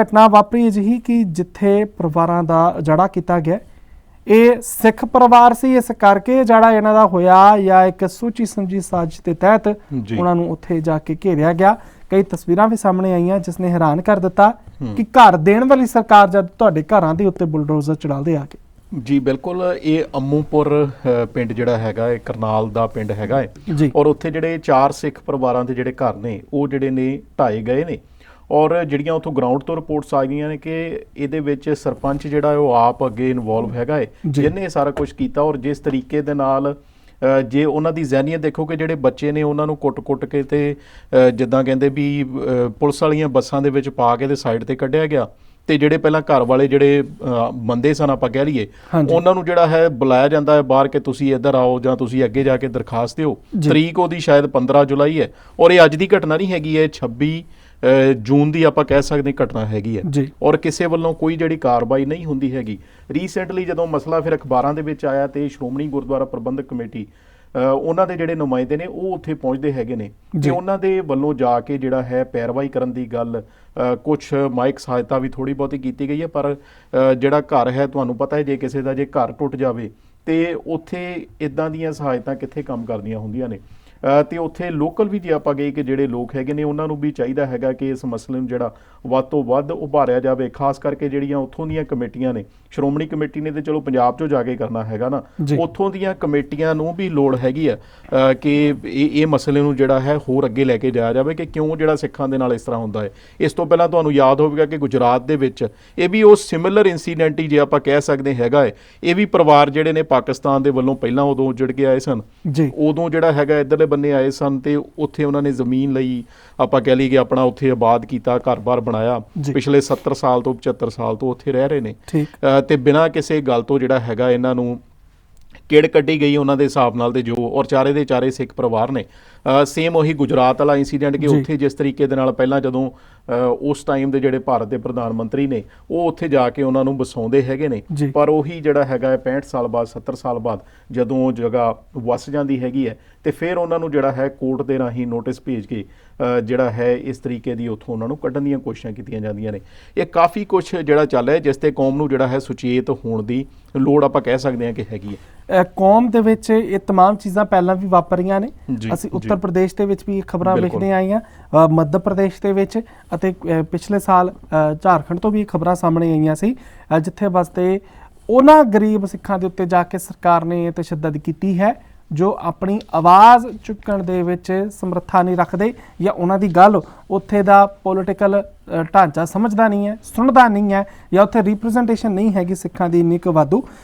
ਘਟਨਾ ਵਾਪਰੀ ਅਜਿਹੀ ਕਿ ਜਿੱਥੇ ਪਰਿਵਾਰਾਂ ਦਾ ਜੜਾ ਕੀਤਾ ਗਿਆ ਇਹ ਸਿੱਖ ਪਰਿਵਾਰ ਸੀ। ਇਸ ਕਰਕੇ ਜਿਹੜਾ ਇਹਨਾਂ ਦਾ ਹੋਇਆ ਜਾਂ ਇੱਕ ਸੂਚੀ ਸਮਝੀ ਸਾਜ਼ਿਸ਼ ਦੇ ਤਹਿਤ। ਉਹਨਾਂ ਨੂੰ ਉੱਥੇ ਜਾ ਕੇ ਘੇਰਿਆ ਗਿਆ। ਕਈ ਤਸਵੀਰਾਂ ਵੀ ਸਾਹਮਣੇ ਆਈਆਂ ਜਿਸ ਨੇ ਹੈਰਾਨ ਕਰ ਦਿੱਤਾ ਕਿ ਘਰ ਦੇਣ ਵਾਲੀ ਸਰਕਾਰ ਜਦ ਤੁਹਾਡੇ ਘਰਾਂ ਦੇ ਉੱਤੇ ਬੁਲਡੋਜ਼ਰ ਚੜਾਉਂਦੇ ਆ ਕੇ। ਜੀ ਬਿਲਕੁਲ। ਇਹ ਅੰਮੂਪੁਰ ਪਿੰਡ ਜਿਹੜਾ ਹੈਗਾ ਇਹ ਕਰਨਾਲ ਦਾ ਪਿੰਡ ਹੈਗਾ ਹੈ। ਔਰ ਉੱਥੇ ਜਿਹੜੇ ਚਾਰ ਸਿੱਖ ਪਰਿਵਾਰਾਂ ਦੇ ਜਿਹੜੇ ਘਰ ਨੇ ਉਹ ਜਿਹੜੇ ਨੇ ਢਾਏ ਗਏ ਨੇ। ਔਰ ਜਿਹੜੀਆਂ ਉੱਥੋਂ ਗਰਾਊਂਡ ਤੋਂ ਰਿਪੋਰਟਸ ਆ ਗਈਆਂ ਨੇ ਕਿ ਇਹਦੇ ਵਿੱਚ ਸਰਪੰਚ ਜਿਹੜਾ ਉਹ ਆਪ ਅੱਗੇ ਇਨਵੋਲਵ ਹੈਗਾ ਹੈ ਜੀ। ਜਿਹਨੇ ਇਹ ਸਾਰਾ ਕੁਝ ਕੀਤਾ ਔਰ ਜਿਸ ਤਰੀਕੇ ਦੇ ਨਾਲ ਜੇ ਉਹਨਾਂ ਦੀ ਜ਼ਹਿਨੀਅਤ ਦੇਖੋ ਕਿ ਜਿਹੜੇ ਬੱਚੇ ਨੇ ਉਹਨਾਂ ਨੂੰ ਕੁੱਟ-ਕੁੱਟ ਕੇ ਤੇ ਜਿੱਦਾਂ ਕਹਿੰਦੇ ਵੀ ਪੁਲਿਸ ਵਾਲੀਆਂ ਬੱਸਾਂ ਦੇ ਵਿੱਚ ਪਾ ਕੇ ਤੇ ਸਾਈਡ ਤੇ ਕੱਢਿਆ ਗਿਆ ਤੇ ਜਿਹੜੇ ਪਹਿਲਾਂ ਘਰ ਵਾਲੇ ਜਿਹੜੇ ਬੰਦੇ ਸਨ ਆਪਾਂ ਕਹਿ ਲਈਏ। ਉਹਨਾਂ ਨੂੰ ਜਿਹੜਾ ਹੈ ਬੁਲਾਇਆ ਜਾਂਦਾ ਹੈ ਬਾਹਰ ਕਿ ਤੁਸੀਂ ਇੱਧਰ ਆਓ ਜਾਂ ਤੁਸੀਂ ਅੱਗੇ ਜਾ ਕੇ ਦਰਖਾਸਤ ਦਿਓ। ਤਰੀਕ ਉਹਦੀ ਸ਼ਾਇਦ 15 ਜੁਲਾਈ ਹੈ ਔਰ ਇਹ ਅੱਜ ਦੀ ਘਟਨਾ ਨਹੀਂ ਹੈਗੀ ਹੈ 26 ਅ, ਜੂਨ ਦੀ ਆਪਾਂ ਕਹਿ ਸਕਦੇ ਹਾਂ ਘਟਨਾ ਹੈਗੀ ਹੈ ਔਰ ਕਿਸੇ ਵੱਲੋਂ ਕੋਈ ਜਿਹੜੀ ਕਾਰਵਾਈ ਨਹੀਂ ਹੁੰਦੀ ਹੈਗੀ ਰੀਸੈਂਟਲੀ ਜਦੋਂ ਮਸਲਾ ਫਿਰ ਅਖਬਾਰਾਂ ਦੇ ਵਿੱਚ ਆਇਆ ਤੇ ਸ਼੍ਰੋਮਣੀ ਗੁਰਦੁਆਰਾ ਪ੍ਰਬੰਧਕ ਕਮੇਟੀ ਉਹਨਾਂ ਦੇ ਜਿਹੜੇ ਨੁਮਾਇੰਦੇ ਨੇ ਉਹ ਉੱਥੇ ਪਹੁੰਚਦੇ ਹੈਗੇ ਨੇ। ਤੇ ਉਹਨਾਂ ਦੇ ਵੱਲੋਂ ਜਾ ਕੇ ਜਿਹੜਾ ਹੈ ਪੈਰਵਾਈ ਕਰਨ ਦੀ ਗੱਲ ਕੁਝ ਮਾਈਕ ਸਹਾਇਤਾ ਵੀ ਥੋੜੀ ਬਹੁਤੀ ਕੀਤੀ ਗਈ ਹੈ ਪਰ ਜਿਹੜਾ ਘਰ ਹੈ ਤੁਹਾਨੂੰ ਪਤਾ ਹੈ ਜੇ ਕਿਸੇ ਦਾ ਜੇ ਘਰ ਟੁੱਟ ਜਾਵੇ ਤੇ ਉੱਥੇ ਇਦਾਂ ਦੀਆਂ ਸਹਾਇਤਾ ਕਿੱਥੇ ਕੰਮ ਕਰਦੀਆਂ ਹੁੰਦੀਆਂ ਨੇ ਤੇ ਉੱਥੇ ਲੋਕਲ ਵੀ ਜੇ ਆਪਾਂ ਗਏ ਕਿ ਜਿਹੜੇ ਲੋਕ ਹੈਗੇ ਨੇ ਉਹਨਾਂ ਨੂੰ ਵੀ ਚਾਹੀਦਾ ਹੈਗਾ ਕਿ ਇਸ ਮਸਲੇ ਨੂੰ ਜਿਹੜਾ ਵੱਧ ਤੋਂ ਵੱਧ ਉਭਾਰਿਆ ਜਾਵੇ ਖਾਸ ਕਰਕੇ ਜਿਹੜੀਆਂ ਉੱਥੋਂ ਦੀਆਂ ਕਮੇਟੀਆਂ ਨੇ ਸ਼੍ਰੋਮਣੀ ਕਮੇਟੀ ਨੇ ਤੇ ਚਲੋ ਪੰਜਾਬ 'ਚੋਂ ਜਾ ਕੇ ਕਰਨਾ ਹੈਗਾ ਨਾ। ਉੱਥੋਂ ਦੀਆਂ ਕਮੇਟੀਆਂ ਨੂੰ ਵੀ ਲੋੜ ਹੈਗੀ ਆ ਕਿ ਇਹ ਇਹ ਮਸਲੇ ਨੂੰ ਜਿਹੜਾ ਹੈ ਹੋਰ ਅੱਗੇ ਲੈ ਕੇ ਜਾਇਆ ਜਾਵੇ ਕਿ ਕਿਉਂ ਜਿਹੜਾ ਸਿੱਖਾਂ ਦੇ ਨਾਲ ਇਸ ਤਰ੍ਹਾਂ ਹੁੰਦਾ ਹੈ। ਇਸ ਤੋਂ ਪਹਿਲਾਂ ਤੁਹਾਨੂੰ ਯਾਦ ਹੋਵੇਗਾ ਕਿ ਗੁਜਰਾਤ ਦੇ ਵਿੱਚ ਇਹ ਵੀ ਉਹ ਸਿਮਿਲਰ ਇਨਸੀਡੈਂਟ ਹੀ ਜੇ ਆਪਾਂ ਕਹਿ ਸਕਦੇ ਹੈਗਾ ਹੈ ਇਹ ਵੀ ਪਰਿਵਾਰ ਜਿਹੜੇ ਨੇ ਪਾਕਿਸਤਾਨ ਦੇ ਵੱਲੋਂ ਪਹਿਲਾਂ ਉਦੋਂ ਜੁੜ ਕੇ ਆਏ ਸਨ। ਜੀ। ਉਦੋਂ ਜਿਹੜਾ ਹੈਗਾ ਇਧਰਲੇ ਬੰਨੇ ਆਏ ਸਨ ਤੇ ਉੱਥੇ ਉਹਨਾਂ ਨੇ ਜ਼ਮੀਨ ਲਈ ਆਪਾਂ ਕਹਿ ਲਈਏ ਕਿ ਆਪਣਾ ਉੱਥੇ ਆਬਾਦ ਕੀਤਾ ਘਰ-ਬਾਰ ਬਣਾਇਆ। ਪਿਛਲੇ 70 ਸਾਲ ਤੋਂ 75 ਸਾਲ ਤੋਂ ਉੱਥੇ ਰਹਿ ਰਹੇ ਨੇ। ਤੇ ਬਿਨਾਂ ਕਿਸੇ ਗੱਲ ਤੋਂ ਜਿਹੜਾ ਹੈਗਾ ਇਹਨਾਂ ਨੂੰ ਕਿੜ ਕੱਢੀ ਗਈ ਉਹਨਾਂ ਦੇ ਹਿਸਾਬ ਨਾਲ ਤੇ ਜੋ ਔਰ ਚਾਰੇ ਦੇ ਚਾਰੇ ਸਿੱਖ ਪਰਿਵਾਰ ਨੇ ਸੇਮ ਉਹੀ ਗੁਜਰਾਤ ਵਾਲਾ ਇਨਸੀਡੈਂਟ ਕਿ। ਉੱਥੇ ਜਿਸ ਤਰੀਕੇ ਦੇ ਨਾਲ ਪਹਿਲਾਂ ਜਦੋਂ ਉਸ ਟਾਈਮ ਦੇ ਜਿਹੜੇ ਭਾਰਤ ਦੇ ਪ੍ਰਧਾਨ ਮੰਤਰੀ ਨੇ ਉਹ ਉੱਥੇ ਜਾ ਕੇ ਉਹਨਾਂ ਨੂੰ ਬਸਾਉਂਦੇ ਹੈਗੇ ਨੇ। ਪਰ ਉਹੀ ਜਿਹੜਾ ਹੈਗਾ ਹੈ 65 ਸਾਲ ਬਾਅਦ 70 ਸਾਲ ਬਾਅਦ ਜਦੋਂ ਉਹ ਜਗ੍ਹਾ ਵਸ ਜਾਂਦੀ ਹੈਗੀ ਹੈ ਤੇ ਫਿਰ ਉਹਨਾਂ ਨੂੰ ਜਿਹੜਾ ਹੈ ਕੋਰਟ ਦੇ ਰਾਹੀਂ ਨੋਟਿਸ ਭੇਜ ਕੇ ਜਿਹੜਾ ਹੈ ਇਸ ਤਰੀਕੇ ਦੀ ਉੱਥੋਂ ਉਹਨਾਂ ਨੂੰ ਕੱਢਣ ਦੀਆਂ ਕੋਸ਼ਿਸ਼ਾਂ ਕੀਤੀਆਂ ਜਾਂਦੀਆਂ ਨੇ ਇਹ ਕਾਫੀ ਕੁਝ ਜਿਹੜਾ ਚੱਲ ਰਿਹਾ ਜਿਸ ਤੇ ਕੌਮ ਨੂੰ ਜਿਹੜਾ ਹੈ ਸੁਚੇਤ ਹੋਣ ਦੀ ਲੋੜ ਆਪਾਂ ਕਹਿ ਸਕਦੇ ਹਾਂ ਕਿ ਹੈਗੀ ਹੈ ਕੌਮ ਦੇ ਵਿੱਚ ਇਹ तमाम ਚੀਜ਼ਾਂ ਪਹਿਲਾਂ ਵੀ ਵਾਪਰੀਆਂ ਨੇ ਜੀ, ਅਸੀਂ ਜੀ। ਉੱਤਰ ਪ੍ਰਦੇਸ਼ ਦੇ ਵਿੱਚ ਵੀ ਖਬਰਾਂ ਬਿਲਕੁਲ। ਵੇਖਣੇ ਆਈਆਂ ਅ, ਮੱਧ ਪ੍ਰਦੇਸ਼ ਦੇ ਵਿੱਚ ਅਤੇ ਅ, ਪਿਛਲੇ ਸਾਲ ਅ, ਝਾਰਖੰਡ ਤੋਂ ਵੀ ਖਬਰਾਂ ਸਾਹਮਣੇ ਆਈਆਂ ਸੀ ਅ, ਜਿੱਥੇ ਵਸਤੇ ਉਹਨਾਂ ਗਰੀਬ ਸਿੱਖਾਂ ਦੇ ਉੱਤੇ ਜਾ ਕੇ ਸਰਕਾਰ ਨੇ ਤਸ਼ੱਦਦ ਕੀਤੀ ਹੈ ਜੋ ਆਪਣੀ ਆਵਾਜ਼ ਚੁੱਕਣ ਦੇ ਵਿੱਚ ਸਮਰੱਥਾ ਨਹੀਂ ਰੱਖਦੇ ਜਾਂ ਉਹਨਾਂ ਦੀ ਗੱਲ ਉੱਥੇ ਦਾ ਪੋਲਿਟੀਕਲ ਢਾਂਚਾ ਸਮਝਦਾ ਨਹੀਂ ਹੈ ਸੁਣਦਾ ਨਹੀਂ ਹੈ ਜਾਂ ਉੱਥੇ ਰਿਪਰੈਜ਼ੈਂਟੇਸ਼ਨ ਨਹੀਂ ਹੈਗੀ ਸਿੱਖਾਂ ਦੀ ਇੰਨੀ ਕੁ ਵਾਧੂ